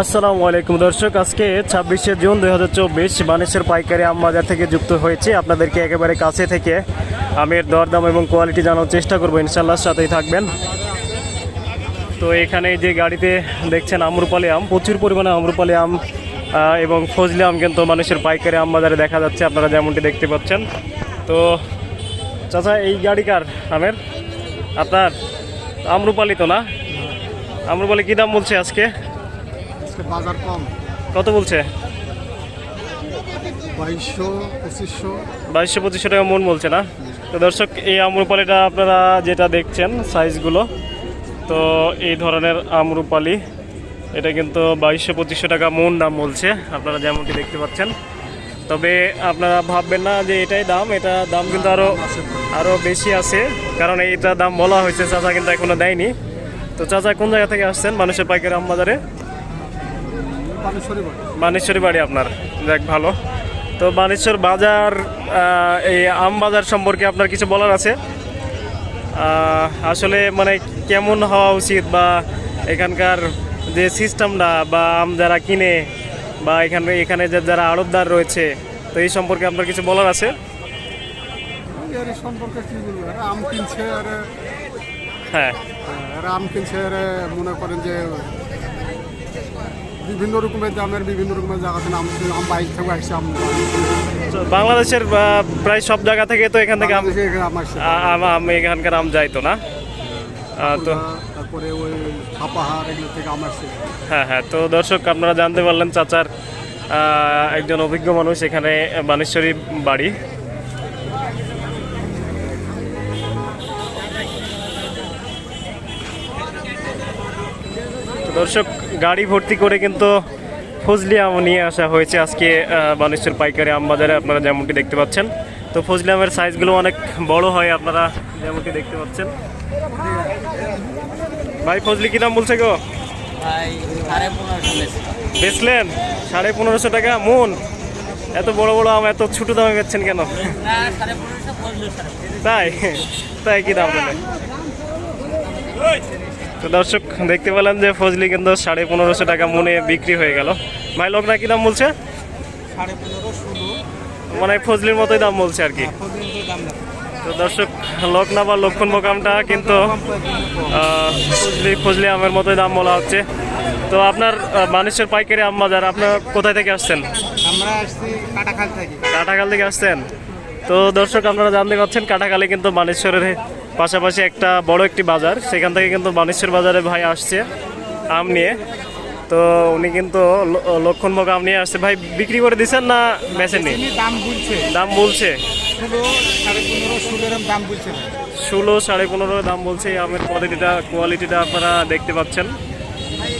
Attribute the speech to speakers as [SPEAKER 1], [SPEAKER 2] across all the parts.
[SPEAKER 1] আসসালামু আলাইকুম দর্শক, আজকে ছাব্বিশে জুন দুই হাজার চব্বিশ বানেশ্বর পাইকারি আম বাজার থেকে যুক্ত হয়েছে। আপনাদেরকে একেবারে কাছে থেকে আমের দরদাম এবং কোয়ালিটি জানার চেষ্টা করব ইনশাল্লাহ সাথেই থাকবেন। তো এখানে যে গাড়িতে দেখছেন আমরুপালি আম, প্রচুর পরিমাণে আমরুপালি আম এবং ফজলি আম কিন্তু মানুষের পাইকারি আম বাজারে দেখা যাচ্ছে, আপনারা যেমনটি দেখতে পাচ্ছেন। তো চাচা, এই গাড়ি কার আমের? আপনার? আমরুপালি তো না? আমরুপালি কী দাম বলছে আজকে?
[SPEAKER 2] আজকে বাজার কম।
[SPEAKER 1] কত বলছে?
[SPEAKER 2] বাইশশো পঁচিশশো।
[SPEAKER 1] বাইশশো পঁচিশশো টাকা মন বলছে না? তো দর্শক এই আমরুপালিটা আপনারা যেটা দেখছেন সাইজগুলো তো এই ধরনের আমরুপালি এটা কিন্তু বাইশশো পঁচিশশো টাকা মন দাম বলছে আপনারা যেমনটি দেখতে পাচ্ছেন। তবে আপনারা ভাববেন না যে এটাই দাম এটা দাম কিন্তু আরও আরও বেশি আছে কারণ এইটা দাম বলা হয়েছে চাচা কিন্তু এখনও দেয়নি। তো চাচা কোন জায়গা থেকে আসছেন? মানুষের পাইকারি আম বাজারে
[SPEAKER 2] বানেশ্বরী বাড়ি।
[SPEAKER 1] আপনার। যাক ভালো। তো বানেশ্বর বাজার এই আম বাজার সম্পর্কে আপনার কিছু বলার আছে? আসলে মানে কেমন হওয়া উচিত বা এখানকার যে সিস্টেমটা বা আম যারা কিনে বা এখানে এখানে যে যারা আড়তদার রয়েছে তো এই সম্পর্কে আপনার কিছু বলার আছে?
[SPEAKER 2] সম্পর্কে কি বলব? আম কিনছে আর
[SPEAKER 1] হ্যাঁ।
[SPEAKER 2] আম কিনছে আর মনে করেন যে বিভিন্ন রকমের দামের বিভিন্ন রকমের জায়গা থেকে আম আম বাইক থেকে আসছে আম
[SPEAKER 1] বাংলাদেশের প্রায় সব জায়গা থেকে তো এখান থেকে আম এখানকার আম যাইতো না? তো
[SPEAKER 2] তারপরে ওই ছাপাহার এগুলো থেকে আম আসছে
[SPEAKER 1] হ্যাঁ হ্যাঁ তো দর্শক আপনারা জানতে পারলেন চাচার একজন অভিজ্ঞ মানুষ এখানে বানেশ্বরী বাড়ি। দর্শক গাড়ি ভর্তি করে কিন্তু ফজলি আম নিয়ে আসা হয়েছে আজকে বানেশ্বর পাইকারি আম বাজারে আপনারা যেমনটি দেখতে পাচ্ছেন তো ফজলি আমের সাইজগুলো অনেক বড় হয় আপনারা যেমনটি দেখতে পাচ্ছেন। ভাই ফজলি কি দাম বলছে গো?
[SPEAKER 3] ভাই সাড়ে পনেরোশো
[SPEAKER 1] বেচলেন? সাড়ে পনেরোশো টাকা? মন! এত বড় বড় আম এত ছোট দামে বেচছেন কেন। তাই? তাই কি দাম তো দর্শক দেখতে পেলেন যে ফজলি কিন্তু সাড়ে পনেরোশো টাকা মনে বিক্রি হয়ে গেল। ভাই লোকনা কি দাম বলছে? মানে ফজলির মতোই দাম বলছে আর কি।
[SPEAKER 3] না
[SPEAKER 1] তো দর্শক লকনা বা লক্ষণ মোকামটা কিন্তু ফজলি ফজলি আমের মতোই দাম বলা হচ্ছে। তো আপনার মানুষের পাইকারি আম বাজার আপনার কোথায় থেকে আসছেন?
[SPEAKER 3] আমরা আসছি কাটাখাল থেকে।
[SPEAKER 1] কাটাখাল থেকে আসছেন। তো দর্শক আপনারা জানতে পারছেন কাটাখালে কিন্তু বানেশ্বরের পাশাপাশি একটা বড় একটি বাজার সেখান থেকে কিন্তু বানেশ্বর বাজারে ভাই আসছে আম নিয়ে। তো উনি কিন্তু ল- লক্ষণভোগ আম নিয়ে আসছে। ভাই বিক্রি করে দিচ্ছেন না বেচেননি?
[SPEAKER 3] দাম বলছে।
[SPEAKER 1] দাম বলছে?
[SPEAKER 3] ষোলো সাড়ে পনেরো দাম বলছে
[SPEAKER 1] আমের কোয়ালিটিটা কোয়ালিটিটা আপনারা দেখতে পাচ্ছেন।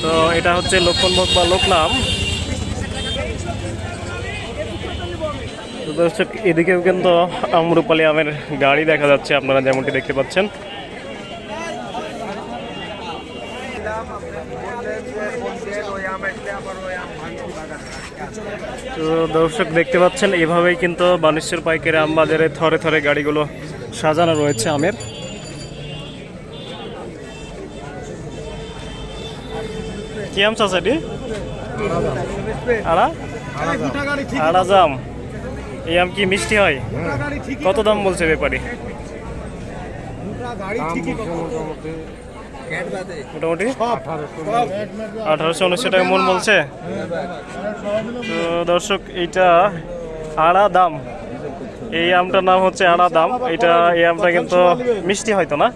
[SPEAKER 1] তো এটা হচ্ছে লক্ষণভোগ বা লোকনাম। দর্শক এদিকেও কিন্তু আমরুপালি আমের গাড়ি দেখা যাচ্ছে আপনারা যেমনটি দেখতে পাচ্ছেন। তো দর্শক দেখতে পাচ্ছেন এভাবেই কিন্তু বানেশ্বর পাইকারি আম বাজারে থরে থরে গাড়িগুলো সাজানো রয়েছে আমের। কি আম চাচাটি আড়া? আড়া জাম। এই আম কি মিষ্টি হয়? কত দাম বলছে ব্যাপারী? মোটামুটি আঠারোশো। উনিশশো টাকা মন বলছে? তো দর্শক এইটা আড়া দাম। এই আমটার নাম হচ্ছে আড়া দাম। এটা এই আমটা কিন্তু মিষ্টি হয়তো না?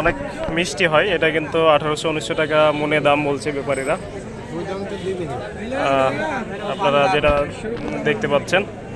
[SPEAKER 1] অনেক মিষ্টি হয়। এটা কিন্তু আঠারোশো উনিশশো টাকা মনে দাম বলছে ব্যাপারীরা। আপনারা যেটা দেখতে পাচ্ছেন